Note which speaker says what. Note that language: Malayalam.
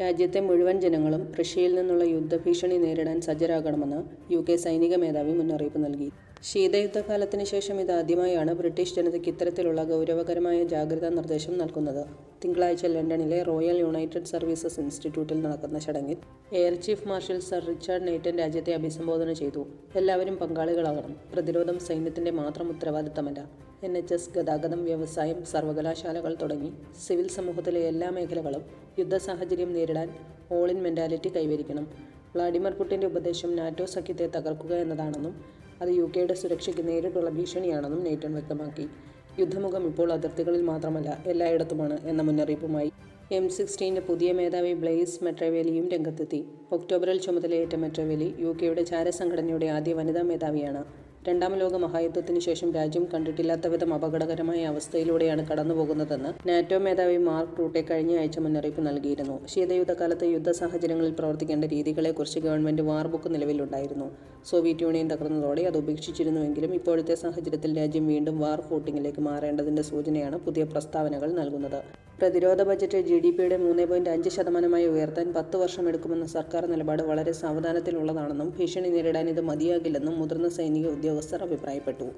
Speaker 1: രാജ്യത്തെ മുഴുവൻ ജനങ്ങളും റഷ്യയിൽ നിന്നുള്ള യുദ്ധഭീഷണി നേരിടാൻ സജ്ജരാകണമെന്ന് യു കെ സൈനിക മേധാവി മുന്നറിയിപ്പ് നൽകി. ശീതയുദ്ധകാലത്തിന് ശേഷം ഇതാദ്യമായാണ് ബ്രിട്ടീഷ് ജനതയ്ക്ക് ഇത്തരത്തിലുള്ള ഗൗരവകരമായ ജാഗ്രതാ നിർദ്ദേശം നൽകുന്നത്. തിങ്കളാഴ്ച ലണ്ടനിലെ റോയൽ യുണൈറ്റഡ് സർവീസസ് ഇൻസ്റ്റിറ്റ്യൂട്ടിൽ നടക്കുന്ന ചടങ്ങിൽ air chief marshal sir Richard Knighton രാജ്യത്തെ അഭിസംബോധന ചെയ്തു. എല്ലാവരും പങ്കാളികളാകണം. പ്രതിരോധം സൈന്യത്തിന്റെ മാത്രം ഉത്തരവാദിത്തമല്ല. എൻ എച്ച് എസ് ഗതാഗതം വ്യവസായം സർവകലാശാലകൾ തുടങ്ങി സിവിൽ സമൂഹത്തിലെ എല്ലാ മേഖലകളും യുദ്ധ സാഹചര്യം നേരിടാൻ ഓൾ ഇൻ മെന്റാലിറ്റി കൈവരിക്കണം. വ്ളാഡിമിർ പുടിന്റെ ഉപദേശം നാറ്റോ സഖ്യത്തെ തകർക്കുക എന്നതാണെന്നും അത് യു കെയുടെ സുരക്ഷയ്ക്ക് നേരിട്ടുള്ള ഭീഷണിയാണെന്നും നെയ്റ്റൺ വ്യക്തമാക്കി. യുദ്ധമുഖം ഇപ്പോൾ അതിർത്തികളിൽ മാത്രമല്ല എല്ലായിടത്തുമാണ് എന്ന മുന്നറിയിപ്പുമായി എം സിക്സ്റ്റീന്റെ പുതിയ മേധാവി ബ്ലെയ്സ് മെട്രവേലിയും രംഗത്തെത്തി. ഒക്ടോബറിൽ ചുമതലയേറ്റ മെട്രവേലി യു കെയുടെ ചാരസംഘടനയുടെ ആദ്യ വനിതാ മേധാവിയാണ്. രണ്ടാം ലോക മഹായുദ്ധത്തിന് ശേഷം രാജ്യം കണ്ടിട്ടില്ലാത്ത വിധം അപകടകരമായ അവസ്ഥയിലൂടെയാണ് കടന്നുപോകുന്നതെന്ന് നാറ്റോ മേധാവി മാർക്ക് റൂട്ടെ കഴിഞ്ഞ ആഴ്ച മുന്നറിയിപ്പ് നൽകിയിരുന്നു. ശീതയുദ്ധകാലത്ത് യുദ്ധ സാഹചര്യങ്ങളിൽ പ്രവർത്തിക്കേണ്ട രീതികളെക്കുറിച്ച് ഗവൺമെന്റ് വാർബുക്ക് നിലവിലുണ്ടായിരുന്നു. സോവിയറ്റ് യൂണിയൻ തകർന്നതോടെ അത് ഉപേക്ഷിച്ചിരുന്നുവെങ്കിലും ഇപ്പോഴത്തെ സാഹചര്യത്തിൽ രാജ്യം വീണ്ടും വാർ ഫൂട്ടിങ്ങിലേക്ക് മാറേണ്ടതിന്റെ സൂചനയാണ് പുതിയ പ്രസ്താവനകൾ നൽകുന്നത്. പ്രതിരോധ ബജറ്റ് ജി ഡി പിയുടെ മൂന്ന് പോയിന്റ് അഞ്ച് ശതമാനമായി ഉയർത്താൻ പത്ത് വർഷം എടുക്കുമെന്ന സർക്കാർ നിലപാട് വളരെ സാവധാനത്തിലുള്ളതാണെന്നും ഭീഷണി നേരിടാൻ ഇത് മതിയാകില്ലെന്നും മുതിർന്ന സൈനിക ഉദ്യോഗസ്ഥർ അഭിപ്രായപ്പെട്ടു.